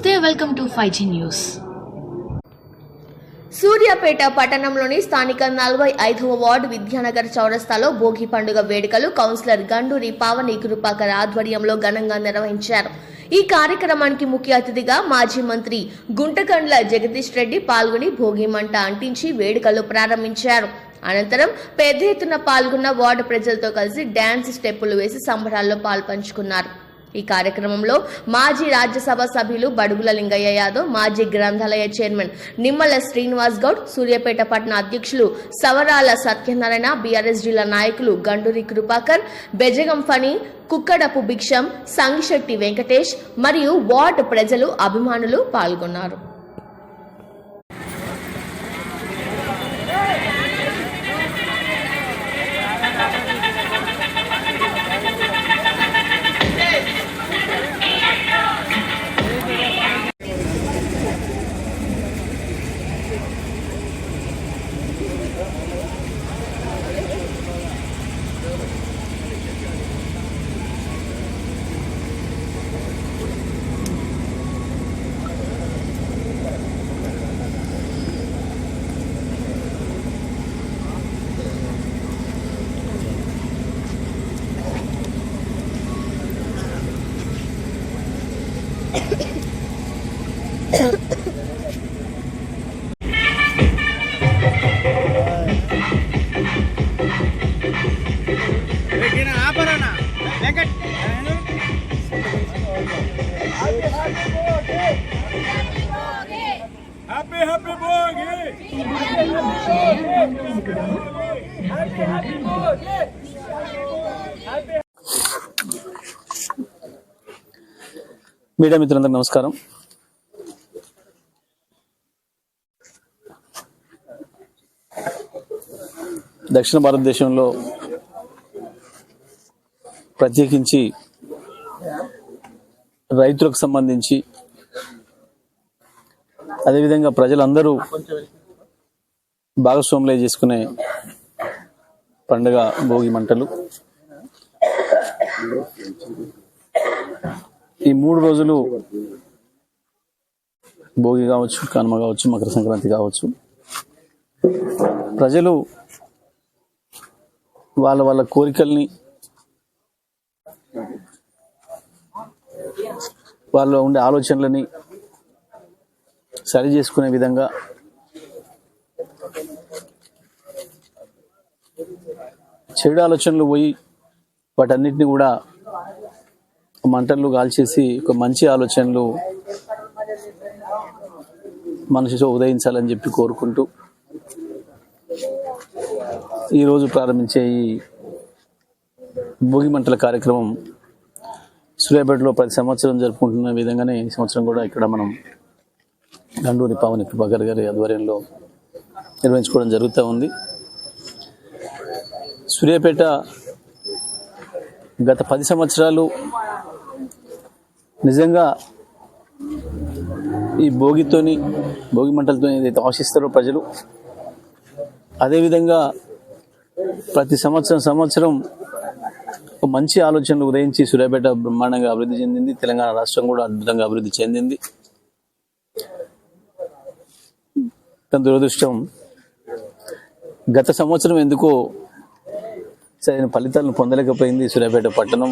నమస్తే welcome to five G news Suryapet పట్టణంలోని స్థానిక నలభై ఐదవ వార్డు విద్యానగర్ చౌరస్తాలో భోగి పండుగ వేడుకలు కౌన్సిలర్ గండూరి పావని కృపాకర్ ఆధ్వర్యంలో ఘనంగా నిర్వహించారు. ఈ కార్యక్రమానికి ముఖ్య అతిథిగా మాజీ మంత్రి గుంటకండ్ల జగదీష్ రెడ్డి పాల్గొని భోగి మంట అంటించి వేడుకలు ప్రారంభించారు. అనంతరం పెద్ద ఎత్తున పాల్గొన్న వార్డు ప్రజలతో కలిసి డ్యాన్స్ స్టెప్పులు వేసి సంబరాల్లో పాల్పంచుకున్నారు. ఈ కార్యక్రమంలో మాజీ రాజ్యసభ సభ్యులు బడుగుల లింగయ్య యాదవ్ మాజీ గ్రంథాలయ చైర్మన్ నిమ్మల శ్రీనివాస్ గౌడ్ సూర్యాపేట పట్టణ అధ్యక్షులు సవరాల సత్యనారాయణ బీఆర్ఎస్ జిల్లా నాయకులు గండూరి కృపాకర్ బెజగం ఫణి కుక్కడపు భిక్షం సంగిశెట్టి వెంకటేష్ మరియు వార్డు ప్రజలు అభిమానులు పాల్గొన్నారు. Happy happy bogie happy happy bogie media మిత్రులందరూ నమస్కారం. దక్షిణ భారతదేశంలో ప్రత్యేకించి రైతులకు సంబంధించి అదేవిధంగా ప్రజలందరూ భాగస్వాములే చేసుకునే పండుగ భోగి మంటలు. ఈ మూడు రోజులు భోగి కావచ్చు కనుమ కావచ్చు మకర సంక్రాంతి కావచ్చు ప్రజలు వాళ్ళ వాళ్ళ కోరికల్ని వాళ్ళ ఉండే ఆలోచనలని సరి చేసుకునే విధంగా చెడు ఆలోచనలు పోయి వాటన్నిటిని కూడా మంటలు కాల్చేసి ఒక మంచి ఆలోచనలు మనసుతో ఉదయించాలని చెప్పి కోరుకుంటూ ఈరోజు ప్రారంభించే ఈ భోగి మంటల కార్యక్రమం సూర్యాపేటలో ప్రతి సంవత్సరం జరుపుకుంటున్న విధంగానే ఈ సంవత్సరం కూడా ఇక్కడ మనం గండూరి పావని కృపాకర్ గారి ఆధ్వర్యంలో నిర్వహించుకోవడం జరుగుతూ ఉంది. సూర్యాపేట గత పది సంవత్సరాలు నిజంగా ఈ భోగితోని భోగి మంటలతో ఏదైతే ఆశిస్తారో ప్రజలు అదేవిధంగా ప్రతి సంవత్సరం సంవత్సరం ఒక మంచి ఆలోచనలు ఉదయించి సూర్యాపేట బ్రహ్మాండంగా అభివృద్ధి చెందింది. తెలంగాణ రాష్ట్రం కూడా అద్భుతంగా అభివృద్ధి చెందింది. కానీ దురదృష్టం గత సంవత్సరం ఎందుకో సరైన ఫలితాలను పొందలేకపోయింది సూర్యాపేట పట్టణం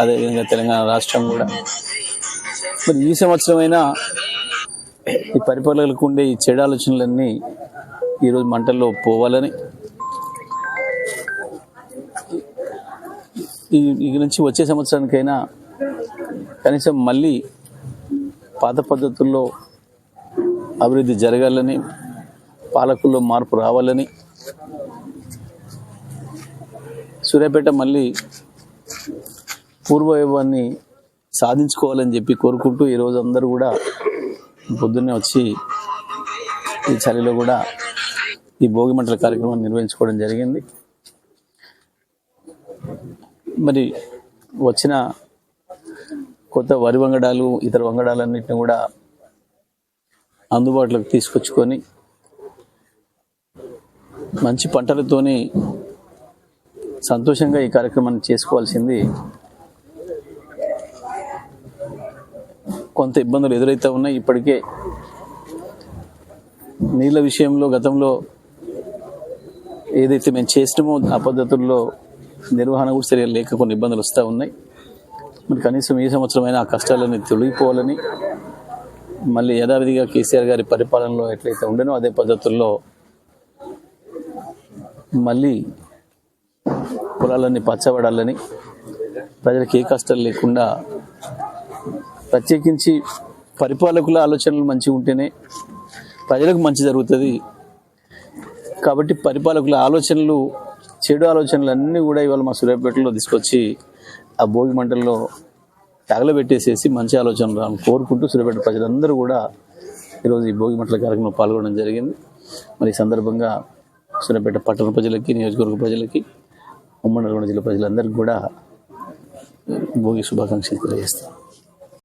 అదేవిధంగా తెలంగాణ రాష్ట్రం కూడా. మరి ఈ సంవత్సరమైనా ఈ పరిపాలకులకు ఉండే ఈ చెడు ఆలోచనలన్నీ ఈరోజు మంటల్లో పోవాలని ఈ ఇక నుంచి వచ్చే సంవత్సరానికైనా కనీసం మళ్ళీ పాత పద్ధతుల్లో అభివృద్ధి జరగాలని పాలకుల్లో మార్పు రావాలని సూర్యాపేట మళ్ళీ పూర్వవైభవాన్ని సాధించుకోవాలని చెప్పి కోరుకుంటూ ఈరోజు అందరూ కూడా పొద్దున్నే వచ్చి ఈ చలిలో కూడా ఈ భోగి మంటల కార్యక్రమాన్ని నిర్వహించుకోవడం జరిగింది. మరి వచ్చిన కొత్త వరి వంగడాలు ఇతర వంగడాలన్నింటిని కూడా అందుబాటులోకి తీసుకొచ్చుకొని మంచి పంటలతోని సంతోషంగా ఈ కార్యక్రమాన్ని చేసుకోవాల్సింది కొంత ఇబ్బందులు ఎదురైతే ఉన్నాయి. ఇప్పటికే నీళ్ళ విషయంలో గతంలో ఏదైతే మేము చేసినామో ఆ పద్ధతుల్లో నిర్వహణ కూడా సరిగా లేక కొన్ని ఇబ్బందులు వస్తూ ఉన్నాయి. మరి కనీసం ఈ సంవత్సరమైనా ఆ కష్టాలన్నీ తొలగిపోవాలని మళ్ళీ యథావిధిగా కేసీఆర్ గారి పరిపాలనలో ఎట్లయితే ఉండేనో అదే పద్ధతుల్లో మళ్ళీ పొలాలన్నీ పచ్చబడాలని ప్రజలకు ఏ కష్టాలు లేకుండా ప్రత్యేకించి పరిపాలకుల ఆలోచనలు మంచిగా ఉంటేనే ప్రజలకు మంచి జరుగుతుంది. కాబట్టి పరిపాలకుల ఆలోచనలు చెడు ఆలోచనలు అన్నీ కూడా ఇవాళ మా సూర్యాపేటలో తీసుకొచ్చి ఆ భోగి మంటల్లో తగలబెట్టేసేసి మంచి ఆలోచనలు రావాలని కోరుకుంటూ సూర్యాపేట ప్రజలందరూ కూడా ఈరోజు ఈ భోగి మంటల కార్యక్రమంలో పాల్గొనడం జరిగింది. మరి ఈ సందర్భంగా సూర్యాపేట పట్టణ ప్రజలకి నియోజకవర్గ ప్రజలకి ఉమ్మడి నల్గొండ జిల్లా ప్రజలందరికీ కూడా భోగి శుభాకాంక్షలు తెలియజేస్తాను.